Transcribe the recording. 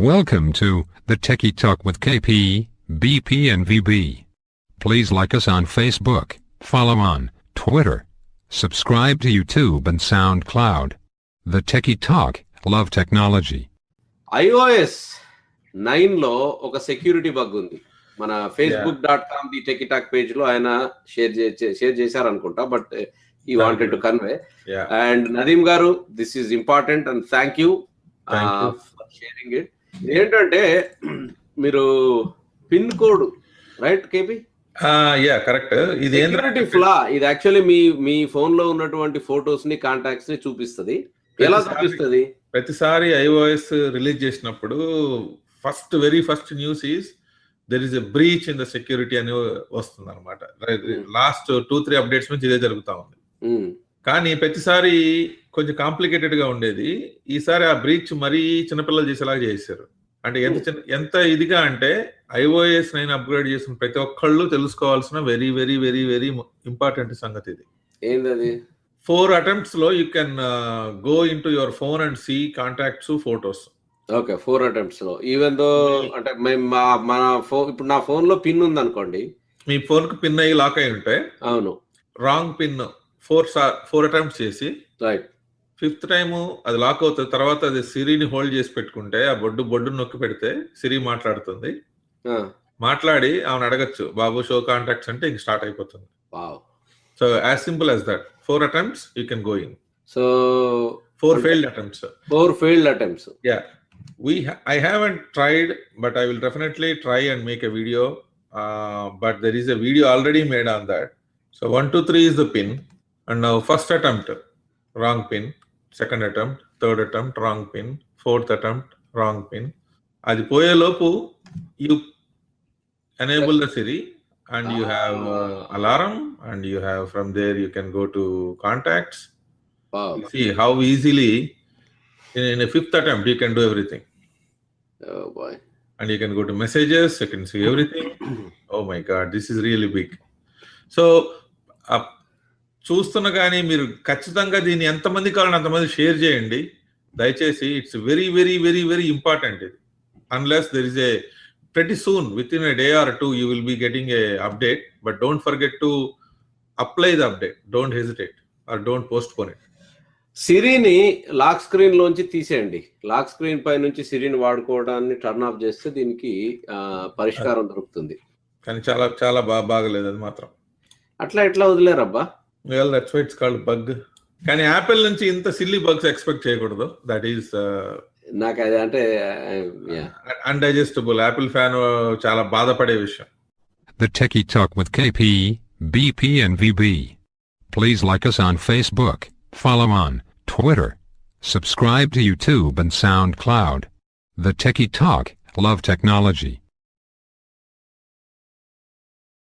Welcome to the Techie Talk with KP, BP, and VB. Please like us on Facebook, follow on Twitter, subscribe to YouTube and SoundCloud. The Techie Talk, love technology. IOS నైన్లో ఒక security bug ఉంది మన Facebook dot com the Techie Talk పేజ్లో ఆయన share share చేశారు అనుకుంటా but ఈ wanted to convey Yeah. And Nadeem garu this is important and thank you Thank you. For sharing it ఏంటంటే మీరు pin code right KP? Yeah correct. ఇది security flaw ఇది actually మీ మీ ఫోన్లో ఉన్నటువంటి ఫోటోస్ని కాంటాక్ట్స్ని చూపిస్తుంది ఎలా చూపిస్తుంది? ప్రతిసారి ఐఓఎస్ రిలీజ్ చేసినప్పుడు first very first news is there is a breach in the security అని వస్తుంది అనమాట లాస్ట్ టూ త్రీ అప్డేట్స్ నుంచి ఇదే జరుగుతా ఉంది. ఉమ్, కానీ ప్రతిసారి కొంచెం కాంప్లికేటెడ్గా ఉండేది. ఈసారి ఆ బ్రీచ్ మరీ చిన్నపిల్లలు చేసేలాగా చేశారు అంటే ఎంత చిన్న ఎంత ఇదిగా అంటే ఐఓఎస్ నైన్ అప్గ్రేడ్ చేసిన ప్రతి ఒక్కళ్ళు తెలుసుకోవాల్సిన very very very very important సంగతి ఇది. ఏందది? Four అటెంప్ట్స్లో you can go in to your phone and see contacts photos. Okay four అటెంప్ట్స్లో even though అంటే మన ఫోన్ ఇప్పుడు నా ఫోన్లో పిన్ ఉంది అనుకోండి మీ ఫోన్కు పిన్ అయ్యి లాక్ అయి ఉంటే అవును. Wrong pin four four attempts చేసి రైట్ ఫిఫ్త్ టైం అది లాక్ అవుతుంది తర్వాత అది సిరిని హోల్డ్ చేసి పెట్టుకుంటే ఆ బొడ్డు బొడ్డు నొక్కి పెడితే సిరి మాట్లాడుతుంది. మాట్లాడి ఆమెను అడగచ్చు బాబు షో కాంటాక్ట్స్ అంటే ఇంక స్టార్ట్ అయిపోతుంది. So as simple as that. Four attempts you can go in. So four. Failed attempts. Four failed attempts. Yeah. We ha- i haven't tried but i will definitely try and make a video. Uh, but there is a video already made on that. So one two three is the pin. and now first attempt wrong pin second attempt third attempt wrong pin fourth attempt wrong pin అది పోయేలోపు you enable the siri and you have uh, alarm and you have from there you can go to contacts wow see how easily in, in a fifth attempt you can do everything boy and you can go to messages you can see everything oh my god this is really big so uh, చూస్తున్న కానీ మీరు ఖచ్చితంగా దీన్ని ఎంతమంది కావాలని అంతమంది share చేయండి. దయచేసి it's very very very very important ఇది. Unless there is a pretty soon within a day or two you will be getting a update but don't forget to apply the update. Don't hesitate or don't postpone it. సిరిని lock screen లోంచి తీసేయండి. Lock screen పై నుంచి సిరిని వాడుకోవడాన్ని turn off చేస్తే దీనికి పరిష్కారం దొరుకుతుంది. కానీ చాలా చాలా బాగా బాగలేదు అది మాత్రం. అట్లా ఎట్లా వదిలేరబ్బా? Well that's why it's called bug కానీ యాపిల్ నుంచి ఇంత సిల్లీ బగ్స్ ఎక్స్పెక్ట్ చేయకూడదు దట్ ఈస్ నాకు అది అంటే yeah. అన్డైజెస్టబుల్ యాపిల్ ఫ్యాన్ చాలా బాధపడే విషయం The Techie Talk with KP, BP, and VB. Please like us on Facebook, follow on Twitter, subscribe to YouTube and SoundCloud. The Techie Talk, love technology.